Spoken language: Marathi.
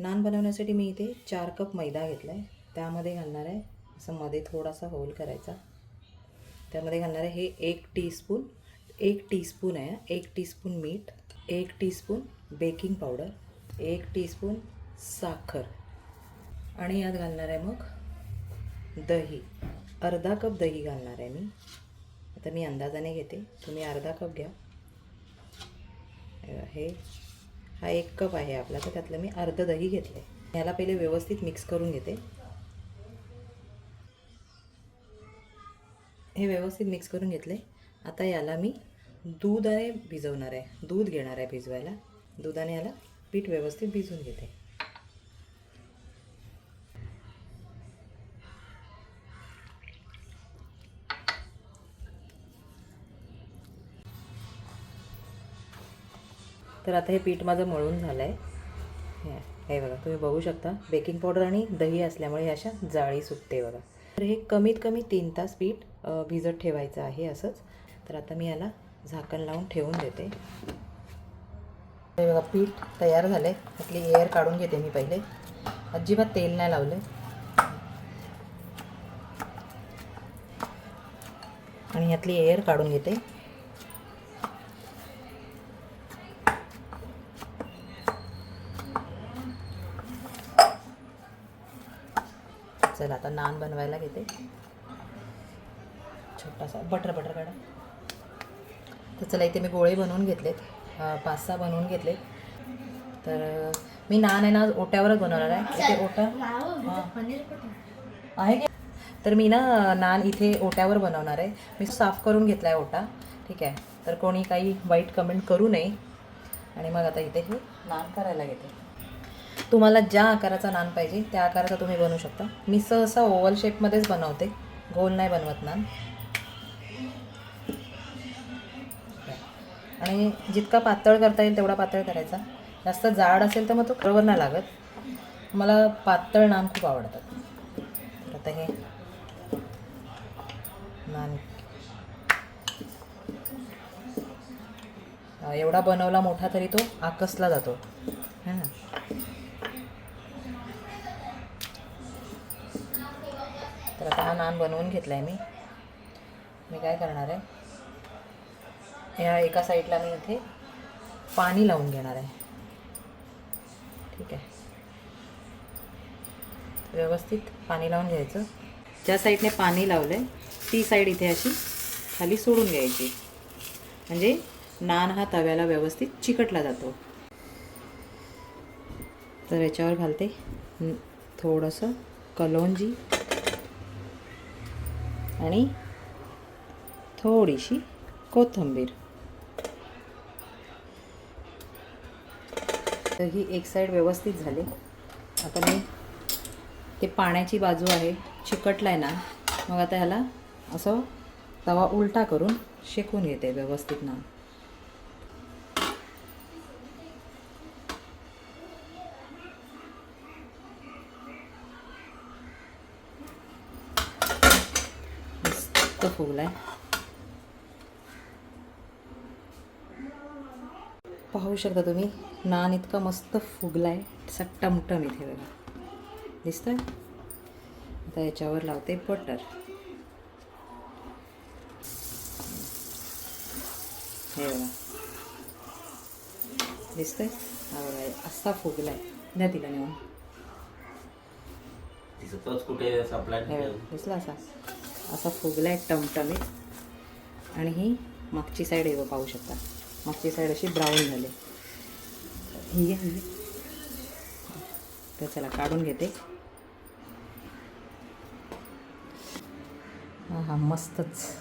नान बनवण्यासाठी मी इथे चार कप मैदा घेतला आहे त्यामध्ये घालणार आहे असं मध्ये थोडासा होल करायचा. त्यामध्ये घालणार आहे हे एक टीस्पून एक टीस्पून आहे एक टीस्पून मीठ एक टीस्पून बेकिंग पावडर एक टीस्पून साखर. आणि यात घालणार आहे मग दही. अर्धा कप दही घालणार आहे मी. आता मी अंदाजाने घेते. तुम्ही अर्धा कप घ्या. हे हा एक कप आहे आपला तर त्यातलं मी अर्ध दही घेतलं आहे ह्याला पहिले व्यवस्थित मिक्स करून घेते. हे व्यवस्थित मिक्स करून घेतले आता याला मी दूधाने भिजवणार आहे. दूध घेणार आहे भिजवायला. दुधाने याला पीठ व्यवस्थित भिजवून घेते. तर आता हे पीठ माझं मळून झालं आहे हे बघा तुम्ही बघू शकता. बेकिंग पावडर आणि दही असल्यामुळे हे अशा जाळी सुटते बघा. तर हे कमीत कमी तीन तास पीठ भिजत ठेवायचं आहे असंच. तर आता मी याला झाकण लावून ठेवून देते. हे बघा पीठ तयार झालं आहे त्यातली एअर काढून घेते मी पहिले. अजिबात तेल नाही लावलं आणि यातली एअर काढून घेते. चला आता नान बनवायला घेते. छोटासा बटर बटर काढा. तर चला इथे मी गोळे बनवून घेतलेत. पाच सहा बनवून घेतले तर मी नान आहे ना आज ओट्यावरच बनवणार आहे. इथे ओटा आहे की? तर मी ना नान इथे ओट्यावर बनवणार आहे. मी साफ करून घेतला आहे ओटा. ठीक आहे. तर कोणी काही वाईट कमेंट करू नये. आणि मग आता इथे हे नान करायला घेते. तुम्हाला ज्या आकाराचा नान पाहिजे त्या आकाराचा तुम्ही बनवू शकता. मी सहसा ओव्हल शेपमध्येच बनवते. गोल नाही बनवत नान. आणि जितका पातळ करता येईल तेवढा पातळ करायचा. जास्त जाड असेल तर मग तो बरोबर नाही लागत. मला पातळ नान खूप आवडतात. आता हे नान. एवढा बनवला मोठा तरी तो आकसला जातो. हां. तर आता हा नान बनवून घेतला आहे मी. मी काय करणार आहे? या एका साईडला मी इथे पाणी लावून घेणार आहे. ठीक आहे. व्यवस्थित पाणी लावून घ्यायचं. ज्या साईडने पाणी लावलं आहे ती साईड इथे अशी खाली सोडून घ्यायची. म्हणजे नान हा तव्याला व्यवस्थित चिकटला जातो. तर याच्यावर घालते. थोडंसं कलोंजी आणि थोडीशी कोथिंबीर. तर ही एक साईड व्यवस्थित झाली. आता मी ते पाण्याची बाजू आहे चिकटलाय ना मग आता ह्याला असं तवा उलटा करून शेकून घेते व्यवस्थित ना. मस्त फुगलाय. पाहू शकता तुम्ही नान इतका मस्त फुगलाय. तसा टमटम इथे बघा. दिसतंय? आता याच्यावर लावते बटर हे बघा. दिसतंय? हा बघा असा फुगलाय. द्या तिला नेऊन. दिसला असा. असा फुगलाय टमटमीत. आणि ही मागची साईड येऊ पाहू शकता. मागची साईड अशी ब्राऊन झाली. ही तर चला काढून घेते. हां हा मस्तच.